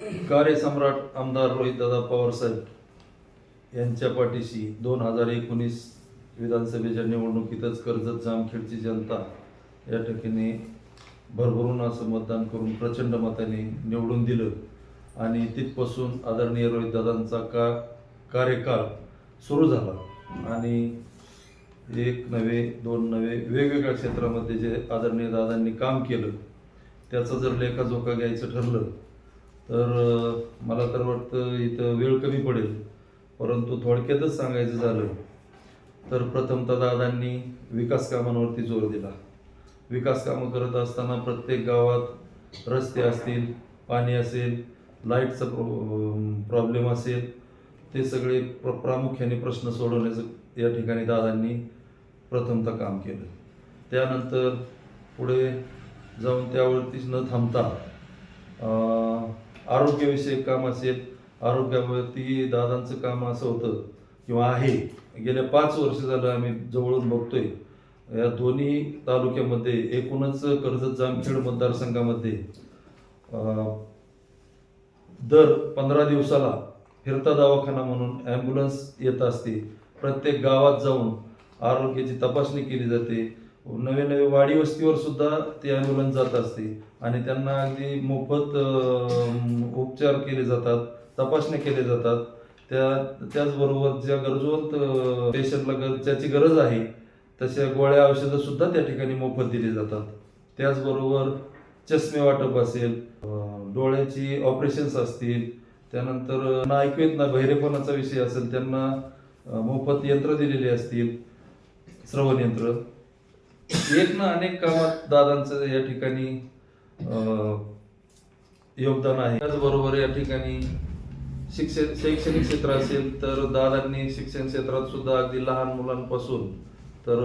कार्यसम्राट आमदार रोहितदादा पवारसाहेब यांच्या पाठीशी दोन हजार एकोणीस विधानसभेच्या निवडणुकीतच कर्जत जामखेडची जनता या ठिकाणी भरभरून असं मतदान करून प्रचंड मताने निवडून दिलं. आणि तिथपासून आदरणीय रोहितदादांचा का कार्यकाळ सुरू झाला. आणि एक नवे दोन नवे वेगवेगळ्या क्षेत्रामध्ये जे आदरणीय दादांनी काम केलं त्याचा जर लेखाजोखा घ्यायचं ठरलं तर मला तर वाटतं इथं वेळ कमी पडेल. परंतु थोडक्यातच सांगायचं झालं तर प्रथमतः दादांनी विकास कामांवरती जोर दिला. विकास कामं करत असताना प्रत्येक गावात रस्ते असतील पाणी असेल लाईटचा प्रॉब्लेम असेल ते सगळे प्र प्रामुख्याने प्रश्न सोडवण्याचं या ठिकाणी दादांनी प्रथमतः काम केलं. त्यानंतर पुढे जाऊन त्यावरतीच न थांबता आरोग्यविषयक काम असेल आरोग्यावरती दादांचं काम असं होतं किंवा आहे. गेल्या पाच वर्ष झालं आम्ही जवळून बघतोय. या दोन्ही तालुक्यामध्ये एकूणच कर्जत जामखेड मतदारसंघामध्ये दर पंधरा दिवसाला फिरता दवाखाना म्हणून ॲम्ब्युलन्स येत असते. प्रत्येक गावात जाऊन आरोग्याची तपासणी केली जाते. नवे नवे वाडी वस्तीवर सुद्धा ती ॲम्ब्युलन्स जात असते. आणि त्यांना अगदी मोफत उपचार केले जातात तपासण्या केले जातात. त्या त्याचबरोबर ज्या गरजवंत पेशंटला ज्याची गरज आहे तशा गोळ्या औषधं सुद्धा त्या ठिकाणी मोफत दिली जातात. त्याचबरोबर चष्मे वाटप असेल डोळ्याची ऑपरेशन्स असतील त्यानंतर ना ऐकू येत ना बहिरेपणाचा विषय असेल त्यांना मोफत यंत्र दिलेली असतील श्रवण यंत्र. एक ना अनेक कामात दादांचं या ठिकाणी योगदान आहे. त्याचबरोबर या ठिकाणी शिक्षण शैक्षणिक क्षेत्र असेल तर दादांनी शिक्षण क्षेत्रात सुद्धा अगदी लहान मुलांपासून तर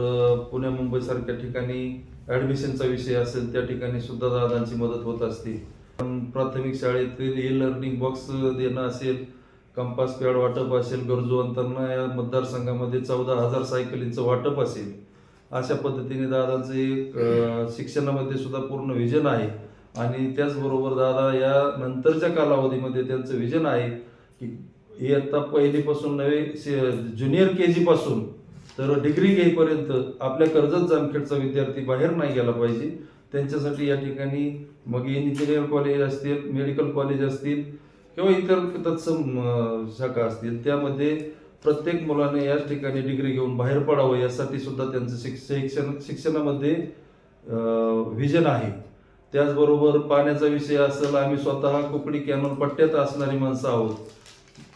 पुणे मुंबई सारख्या ठिकाणी ऍडमिशनचा विषय असेल त्या ठिकाणी सुद्धा दादांची मदत होत असते. पण प्राथमिक शाळेतील ई लर्निंग बॉक्स देणं असेल कंपास पॅड वाटप असेल गरजू गरजूवंतांना या मतदारसंघामध्ये चौदा हजार सायकलींचं वाटप असेल अशा पद्धतीने दादांचं एक शिक्षणामध्ये सुद्धा पूर्ण विजन आहे. आणि त्याचबरोबर दादा या नंतरच्या कालावधीमध्ये त्यांचं विजन आहे की हे आत्ता पहिलीपासून नवे ज्युनियर के जीपासून तर डिग्री घेईपर्यंत आपल्या कर्जत जामखेडचा विद्यार्थी बाहेर नाही गेला पाहिजे. त्यांच्यासाठी या ठिकाणी मग इंजिनिअर कॉलेज असतील मेडिकल कॉलेज असतील किंवा इतर तत्सम शाखा असतील त्यामध्ये प्रत्येक मुलाने याच ठिकाणी डिग्री घेऊन बाहेर पडावं यासाठी सुद्धा त्यांचं शिक्षण शिक्षणामध्ये व्हिजन आहे. त्याचबरोबर पाण्याचा विषय असेल आम्ही स्वतः कुकडी कॅनल पट्ट्यात असणारी माणसं आहोत.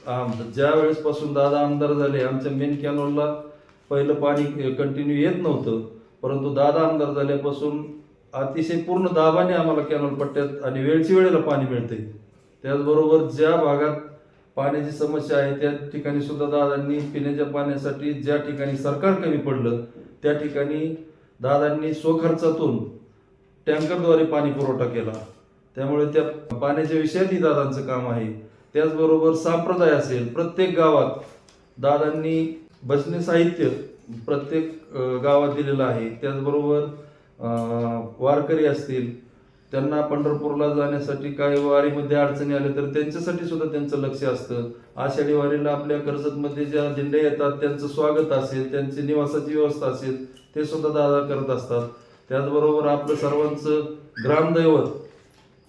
आम- ज्या वेळेसपासून दादा आमदार झाले आमच्या मेन कॅनलला पहिलं पाणी कंटिन्यू येत नव्हतं. परंतु दादा आमदार झाल्यापासून अतिशय पूर्ण दाबाने आम्हाला कॅनल पट्ट्यात आणि वेळची वेळेला पाणी मिळते त्याचबरोबर ज्या भागात पाण्याची समस्या आहे त्या ठिकाणी सुद्धा दादांनी पिण्याच्या पाण्यासाठी ज्या ठिकाणी सरकार कमी पडलं त्या ठिकाणी दादांनी स्वखर्चातून टँकरद्वारे पाणी पुरवठा केला. त्यामुळे त्या पाण्याच्या विषयातही दादांचं काम आहे. त्याचबरोबर संप्रदाय असेल प्रत्येक गावात दादांनी भजने साहित्य प्रत्येक गावात दिलेलं आहे. त्याचबरोबर वारकरी असतील त्यांना पंढरपूरला जाण्यासाठी काही वारीमध्ये अडचणी आल्या तर त्यांच्यासाठी सुद्धा त्यांचं लक्ष असतं. आषाढी वारीला आपल्या कर्जतमध्ये ज्या दिंड्या येतात त्यांचं स्वागत असेल त्यांची निवासाची व्यवस्था असेल ते सुद्धा दादा करत असतात. त्याचबरोबर आपलं सर्वांचं ग्रामदैवत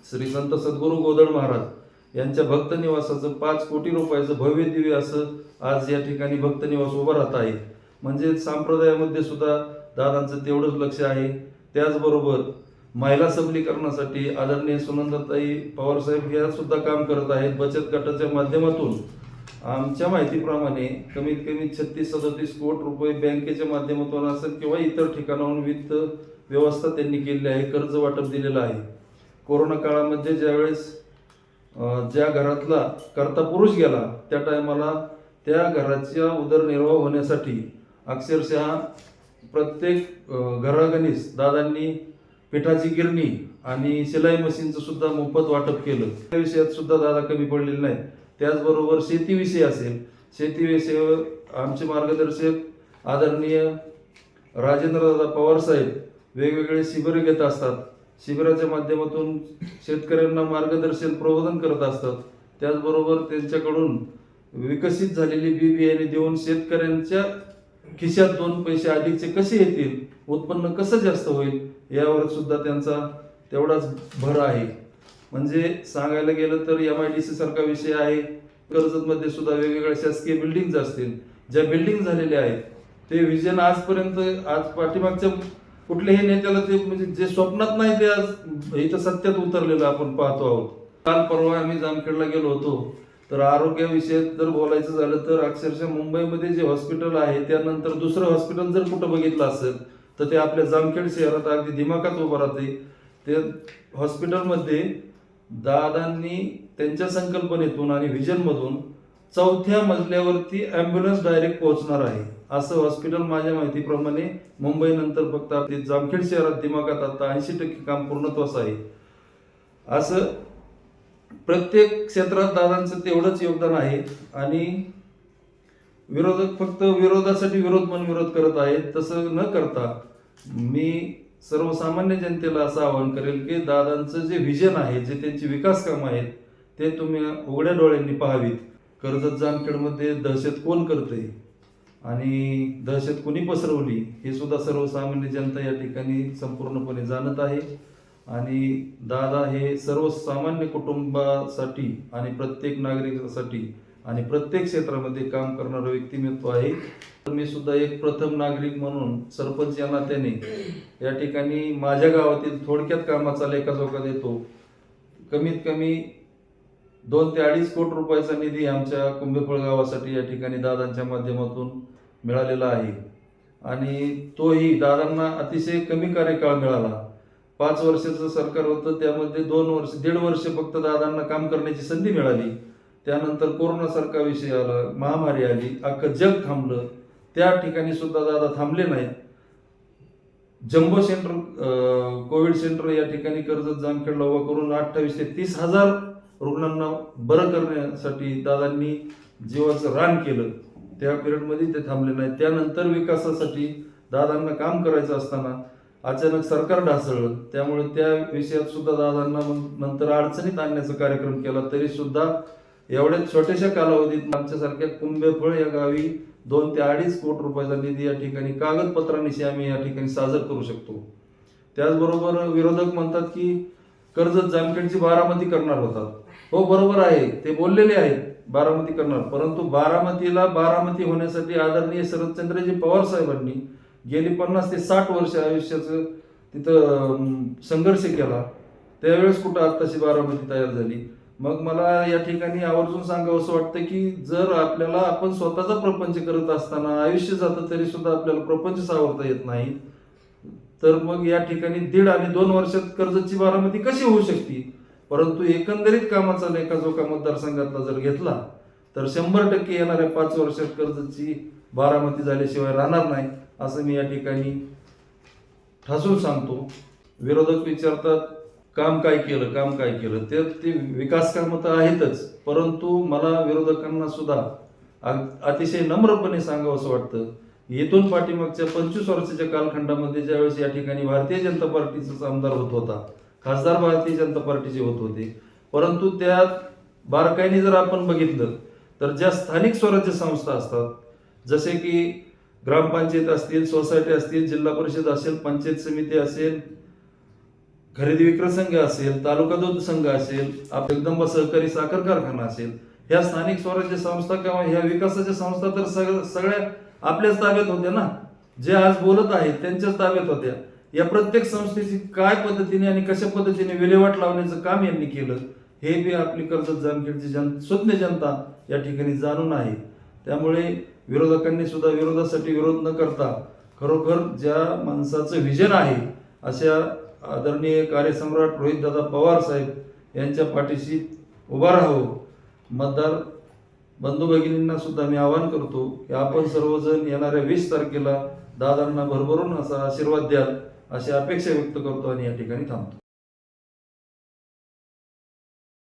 श्री संत सद्गुरू गोदड महाराज यांच्या भक्त निवासाचं पाच कोटी रुपयाचं भव्य दिव्य असं आज या ठिकाणी भक्त निवास उभं राहत आहे. म्हणजे संप्रदायामध्ये सुद्धा दादांचं तेवढंच लक्ष आहे. त्याचबरोबर महिला सबलीकरणासाठी आदरणीय सुनंदाताई पवारसाहेब या सुद्धा काम करत आहेत. बचत गटाच्या माध्यमातून आमच्या माहितीप्रमाणे कमीत कमी छत्तीस सदतीस कोटी रुपये बँकेच्या माध्यमातून असेल किंवा इतर ठिकाणाहून वित्त व्यवस्था त्यांनी केलेली आहे कर्ज वाटप दिलेलं आहे. कोरोना काळामध्ये ज्यावेळेस ज्या घरातला करता पुरुष गेला त्या टायमाला त्या घराच्या उदरनिर्वाह होण्यासाठी अक्षरशः प्रत्येक घरागणीस दादांनी पिठाची गिरणी आणि शिलाई मशीनचं सुद्धा मोफत वाटप केलं. त्या विषयात सुद्धा दादा कमी पडलेले नाही. त्याचबरोबर शेतीविषयी असेल शेतीविषयी आमचे मार्गदर्शक आदरणीय राजेंद्रदादा पवार साहेब वेगवेगळे शिबिर घेत असतात. शिबिराच्या माध्यमातून शेतकऱ्यांना मार्गदर्शन प्रबोधन करत असतात. त्याचबरोबर त्यांच्याकडून विकसित झालेली बी बियाणे देऊन शेतकऱ्यांच्या खिशात दोन पैसे अधिकचे कसे येतील उत्पन्न कसं जास्त होईल यावर सुद्धा त्यांचा तेवढाच भर आहे. म्हणजे सांगायला गेलं तर एम आय डी सी सारखा विषय आहे. कर्जतमध्ये सुद्धा वेगवेगळ्या शासकीय बिल्डिंग्ज असतील. ज्या बिल्डिंग झालेल्या आहेत ते विजन आजपर्यंत आज पाठीमागच्या कुठल्याही नेत्याला ते म्हणजे जे स्वप्नात नाही ते आज इथं सत्यात उतरलेलं आपण पाहतो आहोत. काल परवा आम्ही जामखेडला गेलो होतो. तर आरोग्याविषयी जर बोलायचं झालं तर अक्षरशः मुंबईमध्ये जे हॉस्पिटल आहे त्यानंतर दुसरं हॉस्पिटल जर कुठं बघितलं असेल तर ते आपल्या जामखेड शहरात अगदी दिमाखात उभं राहते. ते हॉस्पिटलमध्ये दादांनी त्यांच्या संकल्पनेतून आणि व्हिजनमधून चौथ्या मजल्यावरती ॲम्ब्युलन्स डायरेक्ट पोहोचणार आहे. असं हॉस्पिटल माझ्या माहितीप्रमाणे मुंबईनंतर फक्त आपली जामखेड शहरात दिमागात आता ऐंशी टक्के काम पूर्णत्वास आहे. असं प्रत्येक क्षेत्रात दादांचं तेवढंच योगदान आहे. आणि विरोधक फक्त विरोधासाठी विरोध म्हणून विरोध करत आहेत तसं न करता मी सर्वसामान्य जनतेला असं आवाहन करेल की दादांचं जे व्हिजन आहे जे त्यांची विकास कामं आहेत ते तुम्ही उघड्या डोळ्यांनी पाहावीत. कर्जत जामखेडमध्ये दहशत कोण करते आणि दहशत कोणी पसरवली हे सुद्धा सर्वसामान्य जनता या ठिकाणी संपूर्णपणे जाणत आहे. आणि दादा हे सर्वसामान्य कुटुंबासाठी आणि प्रत्येक नागरिकासाठी आणि प्रत्येक क्षेत्रामध्ये काम करणारं व्यक्तिमत्व आहे. तर मी सुद्धा एक प्रथम नागरिक म्हणून सरपंच या नात्याने या ठिकाणी माझ्या गावातील थोडक्यात कामाचा लेखाजोखा देतो. कमीत कमी दोन ते अडीच कोटी रुपयाचा निधी आमच्या कुंभेफळ गावासाठी या ठिकाणी दादांच्या माध्यमातून मिळालेला आहे. आणि तोही दादांना अतिशय कमी कार्यकाळ मिळाला. पाच वर्षाचं सरकार होतं त्यामध्ये दोन वर्ष दीड वर्ष फक्त दादांना काम करण्याची संधी मिळाली. त्यानंतर कोरोनासारखा विषय आला महामारी आली अख्खं जग थांबलं. त्या ठिकाणी सुद्धा दादा थांबले नाहीत. जम्बो सेंटर कोविड सेंटर या ठिकाणी कर्जत जामखेडला उभा करून अठ्ठावीस ते तीस हजार रुग्णांना बरं करण्यासाठी दादांनी जीवाचं रान केलं. त्या पिरियडमध्ये ते थांबले नाही त्यानंतर विकासासाठी दादांना काम करायचं असताना अचानक सरकार ढासळलं. त्यामुळे त्या विषयात सुद्धा दादांना मग नंतर अडचणीत आणण्याचा कार्यक्रम केला. तरी सुद्धा एवढ्या छोट्याशा कालावधीत आमच्यासारख्या कुंभेफळ या गावी दोन ते अडीच कोटी रुपयाचा निधी या ठिकाणी कागदपत्रांनिशी आम्ही या ठिकाणी साजर करू शकतो. त्याचबरोबर विरोधक म्हणतात की कर्जत जामखेडची बारामती करणार होतात. हो बरोबर आहे. ते बोललेले आहेत बारामती करणार. परंतु बारामतीला बारामती होण्यासाठी आदरणीय शरदचंद्रजी पवार साहेबांनी गेली पन्नास ते साठ वर्ष आयुष्याचं तिथं संघर्ष केला. त्यावेळेस कुठं आत्ताशी बारामती तयार झाली? मग मला या ठिकाणी आवर्जून सांगावं असं वाटतं की जर आपल्याला आपण स्वतःचा प्रपंच करत असताना आयुष्य जातं तरी सुद्धा आपल्याला प्रपंच सावरता येत नाही. तर मग या ठिकाणी दीड आणि दोन वर्षात कर्जाची बारामती कशी होऊ शकते? परंतु एकंदरीत कामाचा लेखाजोखा मतदारसंघातला जर घेतला तर शंभर टक्के येणाऱ्या पाच वर्षात कर्जाची बारामती झाल्याशिवाय राहणार नाही असं मी या ठिकाणी ठासून सांगतो. विरोधक विचारतात काम काय केलं काम काय केलं ते ते विकास कामं तर आहेतच परंतु मला विरोधकांना सुद्धा अतिशय नम्रपणे सांगावं असं वाटतं. येथून पाठीमागच्या पंचवीस वर्षाच्या कालखंडामध्ये ज्यावेळेस या ठिकाणी भारतीय जनता पार्टीचाच आमदार होत होता खासदार भारतीय जनता पार्टीचे होत होते परंतु त्यात बारकाईने जर आपण बघितलं तर ज्या स्थानिक स्वराज्य संस्था असतात जसे की ग्रामपंचायत असतील सोसायटी असतील जिल्हा परिषद असेल पंचायत समिती असेल खरेदी विक्री संघ असेल तालुका दूध संघ असेल आप- जगदंबा सहकारी साखर कारखाना असेल ह्या स्थानिक स्वराज्य संस्था किंवा ह्या विकासाच्या संस्था तर सग- सगळ्या आपल्याच ताब्यात होत्या ना? जे आज बोलत आहेत त्यांच्याच ताब्यात होत्या. या प्रत्येक संस्थेची काय पद्धतीने आणि कशा पद्धतीने विल्हेवाट लावण्याचं काम यांनी केलं हे बी आपली कर्जत जामखेडची जन स्वप्न जनता या ठिकाणी जाणून आहे. त्यामुळे विरोधकांनी सुद्धा विरोधासाठी विरोध न करता खरोखर ज्या माणसाचं विजन आहे अशा आदरणीय कार्यसम्राट रोहितदादा पवार साहेब यांच्या पाठीशी उभा राहावं मतदार बंधू भगिनींना सुद्धा मी आवाहन करतो की आपण सर्वजण येणाऱ्या वीस तारखेला दादांना भरभरून असा आशीर्वाद द्याल अशी अपेक्षा व्यक्त करतो आणि या ठिकाणी थांबतो.